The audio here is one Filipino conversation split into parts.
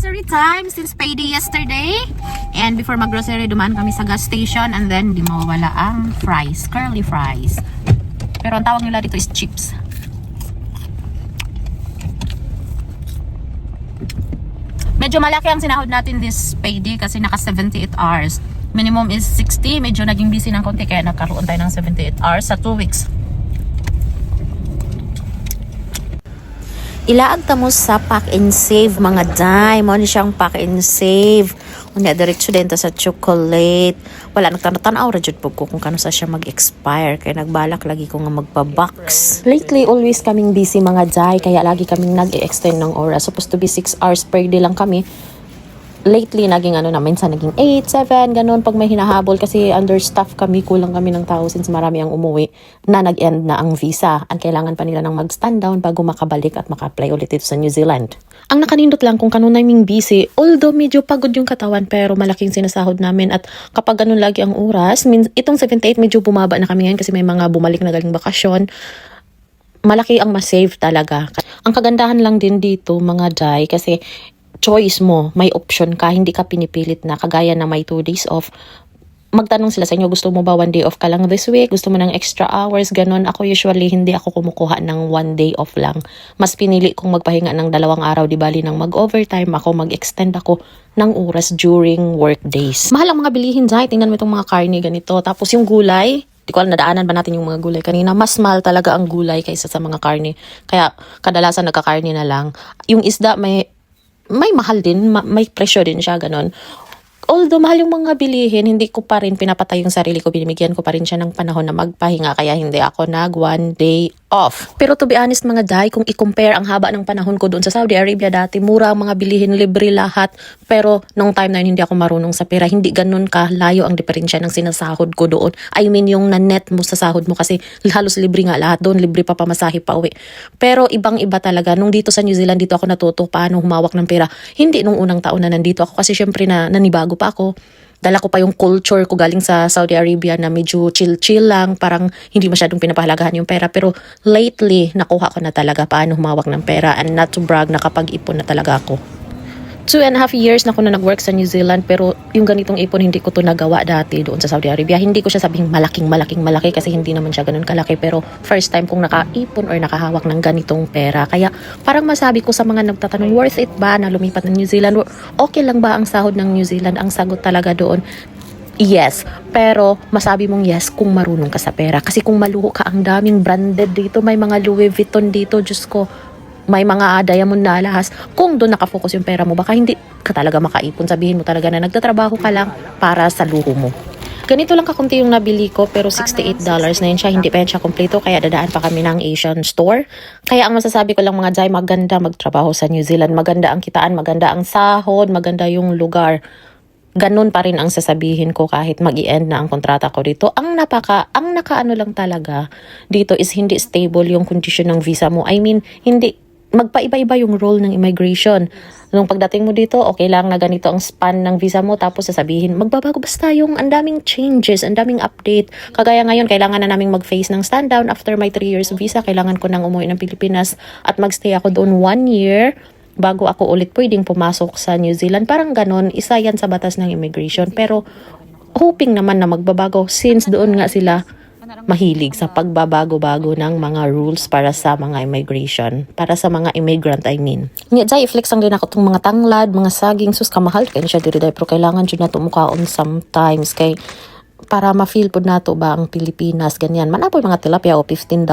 Grocery time since payday yesterday. And before mag-grocery, dumaan kami sa gas station and then di mawawala ang fries, curly fries. Pero ang tawag nila dito is chips. Medyo malaki ang sinahod natin this payday kasi naka 78 hours. Minimum is 60. Medyo naging busy ng konti kaya nagkaroon tayo ng 78 hours sa 2 weeks. Ilaag ta mo sa pack and save mga day. Mo ni siyang pack and save. Unya diretso din ta sa chocolate. Wala nagtanong-tanaw ra jud pug ko kung kano sa siya mag-expire kay nagbalak lagi ko nga magpa-box. Lately always kaming busy mga day kaya lagi kaming nag-extend ng oras. Supposed to be 6 hours per day lang kami lately naging ano na minsan naging 8, 7, ganun pag may hinahabol kasi understaff kami, kulang kami ng tao since marami ang umuwi na nag-end na ang visa. Ang kailangan pa nila ng mag-stand down bago makabalik at maka-apply ulit dito sa New Zealand. Ang nakanindot lang kung kanunay ming busy, although medyo pagod yung katawan pero malaking sinasahod namin at kapag ganun lagi ang oras, itong 78 medyo bumaba na kami ngayon kasi may mga bumalik na galing bakasyon malaki ang masave talaga. Ang kagandahan lang din dito, mga Jai, kasi choice mo, may option ka, hindi ka pinipilit na kagaya na may two days off. Magtanong sila sa inyo, gusto mo ba one day off ka lang this week? Gusto mo ng extra hours? Ganon. Ako usually, hindi ako kumukuha ng one day off lang. Mas pinili kong magpahinga ng dalawang araw, di bali ng mag-overtime ako, mag-extend ako ng oras during work days. Mahal ang mga bilihin, Jai. Tingnan mo itong mga karne ganito. Tapos yung gulay, Di ko alam, nadaanan ba natin yung mga gulay kanina. Mas mahal talaga ang gulay kaysa sa mga karne. Kaya kadalasan nagkakarne na lang. Yung isda may may mahal din, ma- may presyo din siya, ganon. Although mahal yung mga bilihin, hindi ko pa rin pinapatay yung sarili ko. Binibigyan ko pa rin siya ng panahon na magpahinga. Kaya hindi ako nag one day off. Pero to be honest mga day, kung i-compare ang haba ng panahon ko doon sa Saudi Arabia dati, mura ang mga bilihin, libre lahat. Pero nung time na yun, hindi ako marunong sa pera. Hindi ganun ka layo ang diferensya ng sinasahod ko doon. I mean yung na-net mo sa sahod mo kasi halos libre nga lahat doon. Libre pa pamasahe pa uwi. Pero ibang-iba talaga. Nung dito sa New Zealand, dito ako natuto paano humawak ng pera. Hindi nung unang taon na nandito ako kasi syempre na nanibago pa ako dala ko pa yung culture ko galing sa Saudi Arabia na medyo chill-chill lang, parang hindi masyadong pinapahalagahan yung pera. Pero lately, nakuha ko na talaga paano humawak ng pera and not to brag, nakapag-ipon na talaga ako. Two and a half years na ako na nag-work sa New Zealand pero yung ganitong ipon hindi ko to nagawa dati doon sa Saudi Arabia. Hindi ko siya sabihing malaking malaking malaki kasi hindi naman siya ganun kalaki pero first time kong nakaipon or nakahawak ng ganitong pera. Kaya parang masabi ko sa mga nagtatanong worth it ba na lumipat ng New Zealand? Okay lang ba ang sahod ng New Zealand? Ang sagot talaga doon Yes, pero masabi mong yes kung marunong ka sa pera. Kasi kung maluho ka, ang daming branded dito. May mga Louis Vuitton dito, Diyos ko. May mga diamond na alahas. Kung doon nakafocus yung pera mo, baka hindi ka talaga makaipon. Sabihin mo talaga na nagtatrabaho ka lang para sa luho mo. Ganito lang kakunti yung nabili ko pero $68 na yun siya. Hindi pa yun siya kompleto kaya dadaan pa kami ng Asian store. Kaya ang masasabi ko lang mga Jai, maganda magtrabaho sa New Zealand. Maganda ang kitaan, maganda ang sahod, maganda yung lugar ganun pa rin ang sasabihin ko kahit mag end na ang kontrata ko dito. Ang napaka, ang nakaano lang talaga dito is hindi stable yung condition ng visa mo. I mean, hindi, magpaiba-iba yung role ng immigration. Nung pagdating mo dito, okay lang na ganito ang span ng visa mo, tapos sasabihin, magbabago basta yung ang daming changes, ang daming update. Kagaya ngayon, kailangan na naming mag-face ng stand down after my 3 years visa. Kailangan ko nang umuwi ng Pilipinas at magstay ako doon 1 year bago ako ulit pwedeng pumasok sa New Zealand. Parang ganon, isa yan sa batas ng immigration. Pero hoping naman na magbabago since doon nga sila mahilig sa pagbabago-bago ng mga rules para sa mga immigration. Para sa mga immigrant, I mean. Nga, dyan, i-flex ang din ako itong mga tanglad, mga saging, sus, kamahal kayo siya diri pero kailangan dyan na tumukaon sometimes. Kay, para ma-feel po nato ba ang Pilipinas, ganyan. Manapoy mga tilapia o $15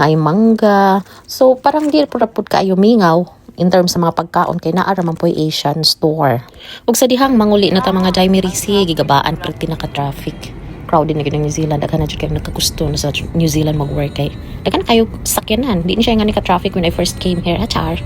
na mangga. So, parang di po rapod kaayo mingaw in terms sa mga pagkaon kay naa raman po Asian store. Ug sa dihang manguli na ta mga Jaime Risi, gigabaan pretty naka-traffic. Crowded na ang New Zealand, daghan na jud kayo nagkagusto na sa New Zealand mag-work kay. Daghan kayo sakyanan, di siya nga ni ka-traffic when I first came here, achar.